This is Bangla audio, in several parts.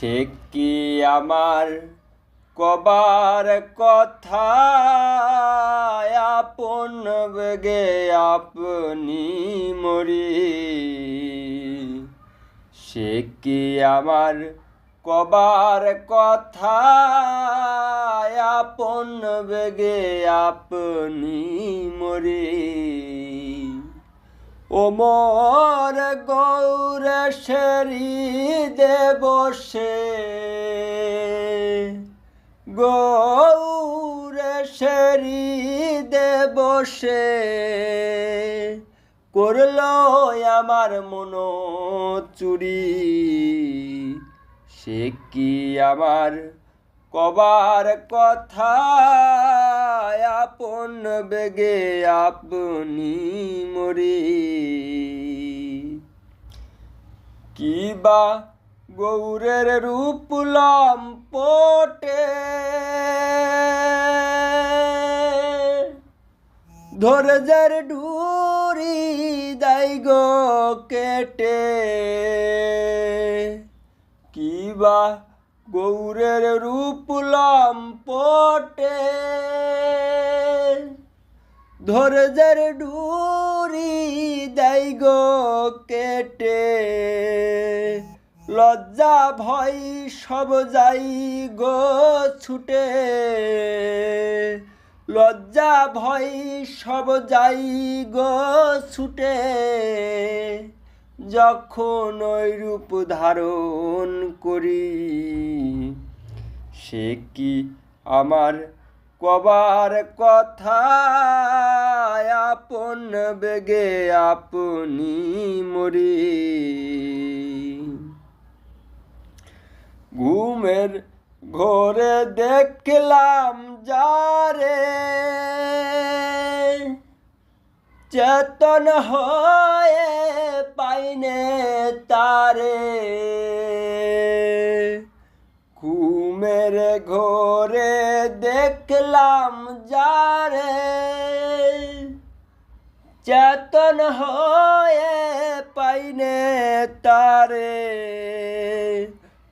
সে কি আমার কবার কথা? আপন বেগে আপনি মরি। সে কি আমার কবার কথা? আপন বেগে আপনি মরি। ওমর গৌরেশ্বরী দেবসে গৌরেশ্বরী দেবসে করল আমার মন চুরি সে কি আমার কবার কথা আপন বেগে আপনি মরি। কিবা গৌরের রূপলম পটে ধৈর্যের ডুরি দাই গো কেটে। কিবা গৌরের রূপলম পটে। ধৈর্যের ডুরি দেই গো কেটে। লজ্জা ভয় সব যাই গো ছুটে। লজ্জা ভয় সব যাই গো ছুটে। যখন ওই রূপ ধারণ করি সে কি আমার কবার কথা আপন বেগে আপনি মরি? ঘুমের ঘরে দেখলাম যারে চেতন হয়ে পাইনে তারে। দেখলাম যারে চেতন হয়ে পাইনে তারে।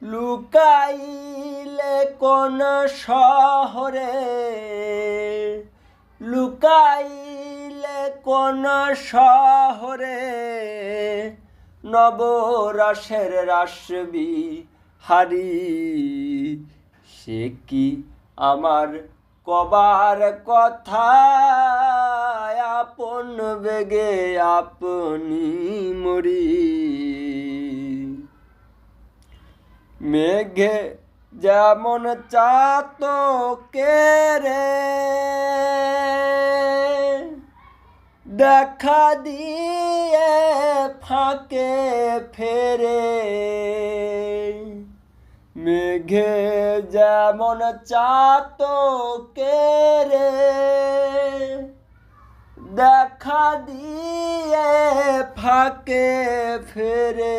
লুকাইলে কোন শহরে? লুকাইলে কোন শহরে? নবরাসের রাসবি হারি সে কি আমার কবার কথা আপন বেগে আপনি মরি। মেঘে যেমন চাত রে দেখা দিয়ে ফাঁকে ফেরে। মেঘে যেমন চাত রে দেখা দিয়ে ফাঁকে ফেরে।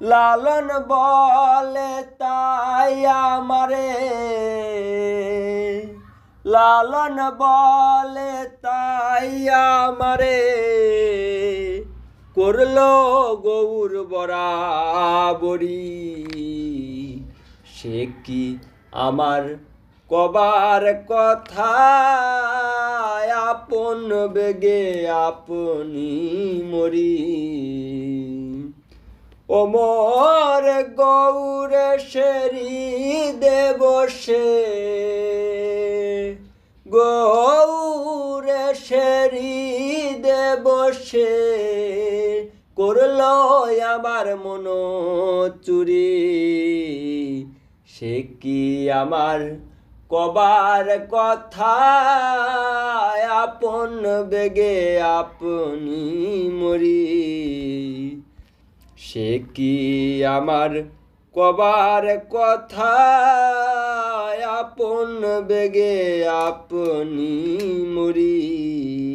লালন বলে তাই আমারে। লালন বলে তাই আমারে। করল গৌর বরাবরি। সে কি আমার কবার কথা? আপন বেগে আপনি মরি। ওমর গৌরেশ্বরী দেবসে গৌরেশ্বরী দেবসে করল আমার মন চুরি সে কি আমার কবার কথা? আপন বেগে আপনি মরি। সে কি আমার কবার কথা? আপন বেগে আপনি মরি।